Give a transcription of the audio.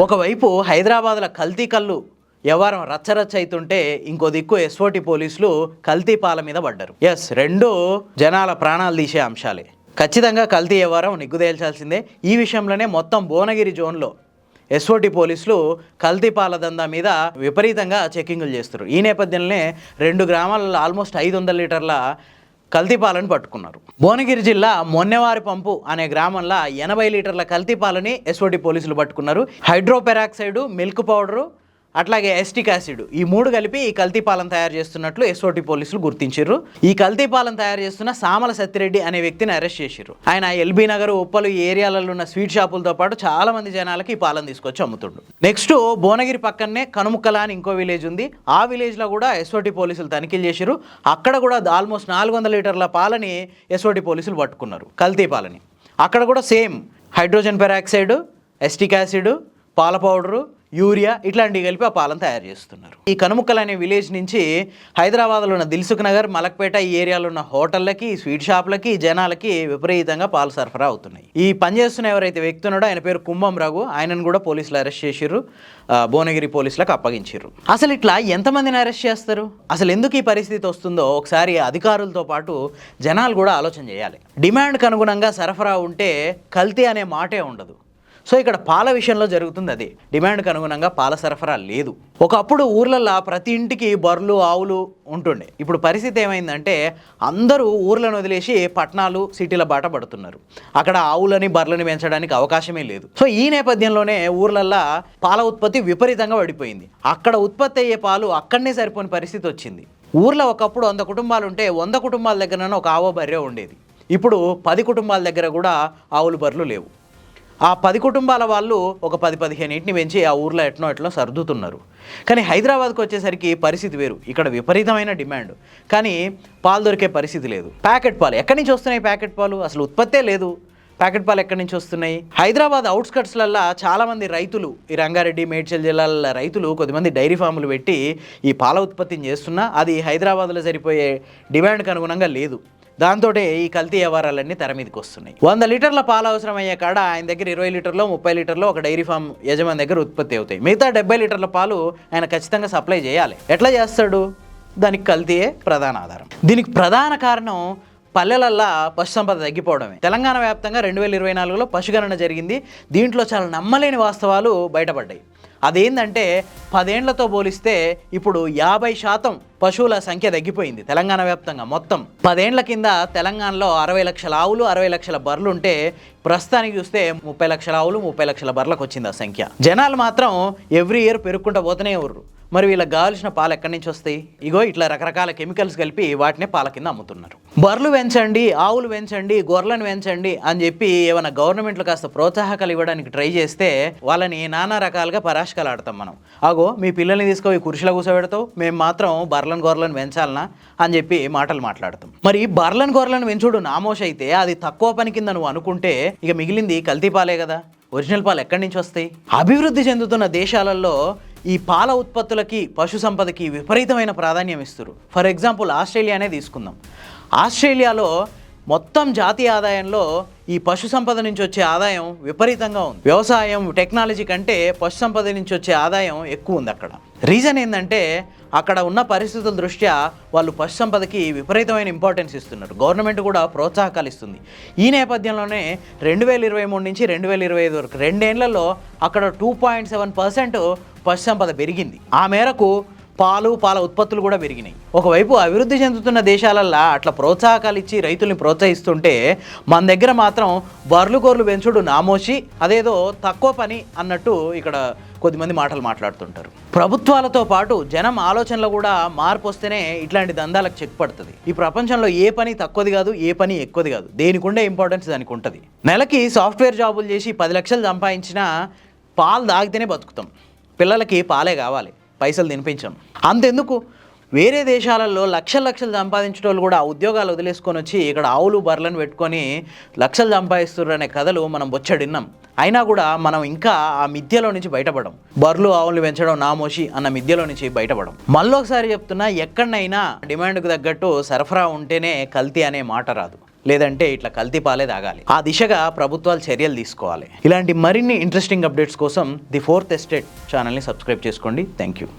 ఒకవైపు హైదరాబాద్లో కల్తీ కళ్ళు వ్యవహారం రచ్చరచ్చ అవుతుంటే ఇంకో దిక్కు ఎస్ఓటి పోలీసులు కల్తీ పాల మీద పడ్డారు. ఎస్ రెండు జనాల ప్రాణాలు తీసే అంశాలే. ఖచ్చితంగా కల్తీ వ్యవహారం నిగ్గుదేల్చాల్సిందే. ఈ విషయంలోనే మొత్తం భువనగిరి జోన్లో ఎస్ఓటి పోలీసులు కల్తీ పాల దందా మీద విపరీతంగా చెక్కింగులు చేస్తారు ఈ నేపథ్యంలోనే రెండు గ్రామాలలో ఆల్మోస్ట్ ఐదు వందల లీటర్ల కల్తీపాలను పట్టుకున్నారు. భువనగిరి జిల్లా మొన్నెవారి పంపు అనే గ్రామంలో ఎనభై లీటర్ల కల్తీపాలని ఎస్ఓటి పోలీసులు పట్టుకున్నారు. హైడ్రోపెరాక్సైడ్ మిల్క్ పౌడరు అట్లాగే ఎస్టిక్ యాసిడ్. ఈ మూడు కలిపి ఈ కల్తీ తయారు చేస్తున్నట్లు ఎస్ఓటి పోలీసులు గుర్తించారు ఈ కల్తీపాలెం తయారు చేస్తున్న సామల సత్యరెడ్డి అనే వ్యక్తిని అరెస్ట్ చేశారు ఆయన ఎల్బీ నగర్ ఉప్పలు ఈ ఏరియాలలో ఉన్న స్వీట్ షాపులతో పాటు చాలా మంది జనాలకి ఈ పాలన తీసుకొచ్చి అమ్ముతుండు నెక్స్ట్ భువనగిరి పక్కనే కనుముక్కల అని ఇంకో విలేజ్ ఉంది. ఆ విలేజ్లో కూడా ఎస్ఓటి పోలీసులు తనిఖీలు చేశారు అక్కడ కూడా ఆల్మోస్ట్ నాలుగు వందల లీటర్ల పాలని ఎస్ఓటి పోలీసులు పట్టుకున్నారు కల్తీ పాలని. అక్కడ కూడా same hydrogen peroxide acetic acid పాల పౌడరు యూరియా ఇట్లాంటివి కలిపి ఆ పాలను తయారు చేస్తున్నారు. ఈ కనుముక్కలు అనే విలేజ్ నుంచి హైదరాబాద్లో ఉన్న దిల్సుఖ్ నగర్ మలక్పేట ఈ ఏరియాలో ఉన్న హోటళ్ళకి స్వీట్ షాప్లకి జనాలకి విపరీతంగా పాలు సరఫరా అవుతున్నాయి. ఈ పనిచేస్తున్న ఎవరైతే వ్యక్తి ఉన్నాడో ఆయన పేరు కుంభం రఘు. ఆయనను కూడా పోలీసులు అరెస్ట్ చేసిర్రు. భువనగిరి పోలీసులకు అప్పగించారు అసలు ఇట్లా ఎంతమందిని అరెస్ట్ చేస్తారు? అసలు ఎందుకు ఈ పరిస్థితి వస్తుందో ఒకసారి అధికారులతో పాటు జనాలు కూడా ఆలోచన చేయాలి. డిమాండ్కి అనుగుణంగా సరఫరా ఉంటే కల్తీ అనే మాటే ఉండదు. సో ఇక్కడ పాల విషయంలో జరుగుతుంది అది. డిమాండ్కి అనుగుణంగా పాల సరఫరా లేదు. ఒకప్పుడు ఊర్లల్లో ప్రతి ఇంటికి బర్రెలు ఆవులు ఉంటుండే. ఇప్పుడు పరిస్థితి ఏమైందంటే అందరూ ఊర్లను వదిలేసి పట్టణాలు సిటీల బాట పడుతున్నారు. అక్కడ ఆవులని బర్రెలని పెంచడానికి అవకాశమే లేదు. సో ఈ నేపథ్యంలోనే ఊర్లల్లో పాల ఉత్పత్తి విపరీతంగా పడిపోయింది అక్కడ ఉత్పత్తి అయ్యే పాలు అక్కడనే సరిపోని పరిస్థితి వచ్చింది. ఊర్లో ఒకప్పుడు వంద కుటుంబాలు ఉంటే వంద కుటుంబాల దగ్గరనే ఒక ఆవో బర్రె ఉండేది. ఇప్పుడు పది కుటుంబాల దగ్గర కూడా ఆవులు బర్రెలు లేవు. ఆ పది కుటుంబాల వాళ్ళు ఒక పది పదిహేను ఇంటిని పెంచి ఆ ఊర్లో ఎట్నో ఎట్నో సర్దుతున్నారు. కానీ హైదరాబాద్కి వచ్చేసరికి పరిస్థితి వేరు. ఇక్కడ విపరీతమైన డిమాండ్. కానీ పాలు దొరికే పరిస్థితి లేదు. ప్యాకెట్ పాలు. ఎక్కడి నుంచి వస్తున్నాయి ప్యాకెట్ పాలు? అసలు ఉత్పత్తే లేదు. ప్యాకెట్ పాలు ఎక్కడి నుంచి వస్తున్నాయి? హైదరాబాద్ అవుట్స్కట్స్లల్లో చాలామంది రైతులు ఈ రంగారెడ్డి మేడ్చల్ జిల్లాల రైతులు కొద్దిమంది డైరీ ఫార్ములు పెట్టి ఈ పాల ఉత్పత్తిని చేస్తున్నా అది హైదరాబాద్లో సరిపోయే డిమాండ్కి అనుగుణంగా లేదు. దాంతో ఈ కల్తీ వ్యవహారాలన్నీ తెర మీదకి వస్తున్నాయి. వంద లీటర్ల పాలు అవసరం అయ్యే కాడ ఆయన దగ్గర ఇరవై లీటర్లో ముప్పై లీటర్లో ఒక డైరీ ఫామ్ యజమాని దగ్గర ఉత్పత్తి అవుతాయి. మిగతా డెబ్బై లీటర్ల పాలు ఆయన ఖచ్చితంగా సప్లై చేయాలి. ఎట్లా చేస్తాడు? దానికి కల్తీయే ప్రధాన ఆధారం. దీనికి ప్రధాన కారణం పల్లెలల్లా పశుసంపద తగ్గిపోవడమే. తెలంగాణ వ్యాప్తంగా రెండు వేల ఇరవై నాలుగులో పశుగణన జరిగింది. దీంట్లో చాలా నమ్మలేని వాస్తవాలు బయటపడ్డాయి. అదేంటంటే పదేండ్లతో పోలిస్తే ఇప్పుడు యాభై శాతం పశువుల సంఖ్య తగ్గిపోయింది తెలంగాణ వ్యాప్తంగా మొత్తం. పదేండ్ల కింద తెలంగాణలో అరవై లక్షల ఆవులు అరవై లక్షల బర్రెలు ఉంటే ప్రస్తుతానికి చూస్తే ముప్పై లక్షల ఆవులు ముప్పై లక్షల బర్రెలకు వచ్చింది ఆ సంఖ్య. జనాలు మాత్రం ఎవ్రీ ఇయర్ పెరుక్కుంటూ పోతూనే ఉర్రు. మరి వీళ్ళకి కావాల్సిన పాలు ఎక్కడి నుంచి వస్తాయి? ఇగో ఇట్లా రకరకాల కెమికల్స్ కలిపి వాటినే పాల కింద అమ్ముతున్నారు. బర్రెలు పెంచండి ఆవులు పెంచండి గొర్రెలను పెంచండి అని చెప్పి ఏమైనా గవర్నమెంట్లు కాస్త ప్రోత్సాహకాలు ఇవ్వడానికి ట్రై చేస్తే వాళ్ళని నానా రకాలుగా పరాశకాలు ఆడతాం మనం. అగో మీ పిల్లల్ని తీసుకొని కుర్చీలో కూర్చోబెడతావు మేము మాత్రం బర్రెలను గొర్రెలను పెంచాలనా అని చెప్పి మాటలు మాట్లాడతాం. మరి బర్రెలను గొర్రెలను పెంచుడు నామోష అయితే అది తక్కువ పని కింద నువ్వు అనుకుంటే ఇక మిగిలింది కల్తీ పాలే కదా. ఒరిజినల్ పాలు ఎక్కడి నుంచి వస్తాయి? అభివృద్ధి చెందుతున్న దేశాలలో ఈ పాల ఉత్పత్తులకి పశు సంపదకి విపరీతమైన ప్రాధాన్యం ఇస్తారు ఫర్ ఎగ్జాంపుల్ ఆస్ట్రేలియానే తీసుకుందాం. ఆస్ట్రేలియాలో మొత్తం జాతీయ ఆదాయంలో ఈ పశు సంపద నుంచి వచ్చే ఆదాయం విపరీతంగా ఉంది. వ్యవసాయం టెక్నాలజీ కంటే పశు సంపద నుంచి వచ్చే ఆదాయం ఎక్కువ ఉంది అక్కడ. రీజన్ ఏంటంటే అక్కడ ఉన్న పరిస్థితుల దృష్ట్యా వాళ్ళు పశు సంపదకి విపరీతమైన ఇంపార్టెన్స్ ఇస్తున్నారు. గవర్నమెంట్ కూడా ప్రోత్సాహకాలు ఇస్తుంది. ఈ నేపథ్యంలోనే రెండు వేల ఇరవై మూడు నుంచి రెండు వేల ఇరవై ఐదు వరకు రెండేళ్ళలో అక్కడ టూ పాయింట్ సెవెన్ పర్సెంట్ పశు సంపద పెరిగింది. ఆ మేరకు పాలు పాల ఉత్పత్తులు కూడా పెరిగినాయి. ఒకవైపు అభివృద్ధి చెందుతున్న దేశాలల్లో అట్లా ప్రోత్సాహకాలు ఇచ్చి రైతుల్ని ప్రోత్సహిస్తుంటే మన దగ్గర మాత్రం బర్లు గోర్లు పెంచుడు నామోషి అదేదో తక్కువ పని అన్నట్టు ఇక్కడ కొద్దిమంది మాటలు మాట్లాడుతుంటారు. ప్రభుత్వాలతో పాటు జనం ఆలోచనలో కూడా మార్పు వస్తేనే ఇట్లాంటి దందాలకు చెక్ పడుతుంది. ఈ ప్రపంచంలో ఏ పని తక్కువది కాదు ఏ పని ఎక్కువది కాదు. దేనికుండే ఇంపార్టెన్స్ దానికి ఉంటుంది. నెలకి సాఫ్ట్వేర్ జాబులు చేసి పది లక్షలు సంపాదించినా పాలు తాగితేనే బతుకుతాం. పిల్లలకి పాలే కావాలి. పైసలు తినిపించాం. అంతెందుకు? వేరే దేశాలలో లక్షలు లక్షలు సంపాదించిన వాళ్ళు కూడా ఉద్యోగాలు వదిలేసుకొని వచ్చి ఇక్కడ ఆవులు బర్రెలను పెట్టుకొని లక్షలు సంపాదిస్తున్నారు అనే కథలు మనం బొచ్చడిన్నాం. అయినా కూడా మనం ఇంకా ఆ మిథ్యలో నుంచి బయటపడం. బర్రెలు ఆవులు పెంచడం నామోషి అన్న మిథ్యలో నుంచి బయటపడం. మళ్ళీ ఒకసారి చెప్తున్నా ఎక్కడనైనా డిమాండ్కు తగ్గట్టు సరఫరా ఉంటేనే కల్తీ అనే మాట రాదు. లేదంటే ఇట్లా కల్తీ పాలే తాగాలి. ఆ దిశగా ప్రభుత్వాలు చర్యలు తీసుకోవాలి. ఇలాంటి మరిన్ని ఇంట్రెస్టింగ్ అప్డేట్స్ కోసం ది ఫోర్త్ ఎస్టేట్ ఛానల్ని సబ్స్క్రైబ్ చేసుకోండి. Thank you